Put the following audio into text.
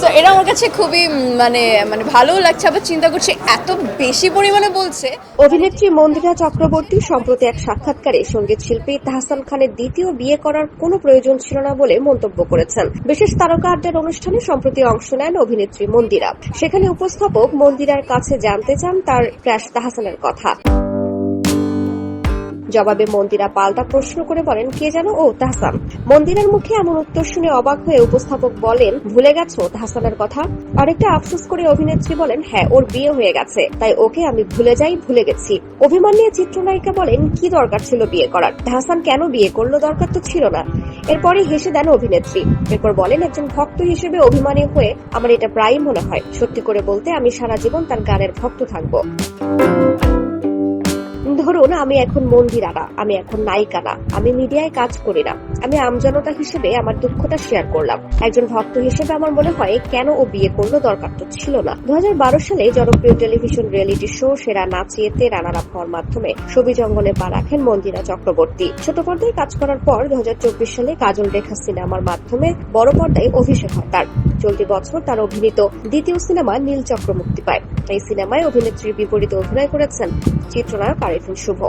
তো এটা আমার কাছে খুবই মানে মানে ভালো লাগছে, আবার চিন্তা করছি এত বেশি পরিমাণে বলছে। অভিনেত্রী মন্দিরা চক্রবর্তী সম্প্রতি এক সাক্ষাৎকারে সংগীত শিল্পী তাহসান খানের দ্বিতীয় বিয়ে করার কোনো প্রয়োজন ছিল না বলে মন্তব্য করেছেন। বিশেষ তারকা আড্ডার অনুষ্ঠানে সম্প্রতি অংশ নেন অভিনেত্রী মন্দিরা। সেখানে উপস্থাপক মন্দিরার কাছে জানতে চান তার ক্র্যাশ তাহসানের কথা। জবাবে মন্দিরা পাল্টা প্রশ্ন করে বলেন, কে যেন ও তাহসান। মন্দিরের মুখে এমন উত্তর শুনে অবাক হয়ে উপস্থাপক বলেন, ভুলে গেছো তাহসানের কথা? আরেকটা আফসোস করে অভিনেত্রী বলেন হ্যাঁ ওর বিয়ে হয়ে গেছে, তাই ওকে আমি ভুলে যাই, ভুলে গেছি। অভিমান নিয়ে চিত্রনায়িকা বলেন, কি দরকার ছিল বিয়ে করার? তাহসান কেন বিয়ে করল? দরকার তো ছিল না। এরপরে হেসে দেন অভিনেত্রী। এরপর বলেন, একজন ভক্ত হিসেবে অভিমানী হয়ে আমার এটা প্রায়ই মনে হয়। সত্যি করে বলতে আমি সারা জীবন তার গানের ভক্ত থাকব। ধরুন আমি এখন মন্দিরা না আমি এখন নায়িকা না আমি মিডিয়ায় কাজ করি না। আমি আমজনতা হিসেবে আমার দুঃখটা শেয়ার করলাম। একজন ভক্ত হিসেবে আমার মনে হয় কেন ও বিয়ে করল দরকার তো ছিল না। দু হাজার বারো সালে জনপ্রিয় টেলিভিশন রিয়েলিটি শো সেরা নাচিয়েতে রানার আপ হওয়ার মাধ্যমে ছবি জঙ্গলে পা রাখেন মন্দিরা চক্রবর্তী। ছোট পর্দায় কাজ করার পর দু হাজার চব্বিশ সালে কাজল রেখা সিনেমার মাধ্যমে বড় পর্দায় অভিষেক হয় তার। চলতি বছর তার অভিনীত দ্বিতীয় সিনেমা নীল চক্র মুক্তি পায়। এই সিনেমায় অভিনেত্রীর বিপরীতে অভিনয় করেছেন চিত্রনায়ক আরিফুল শুভ।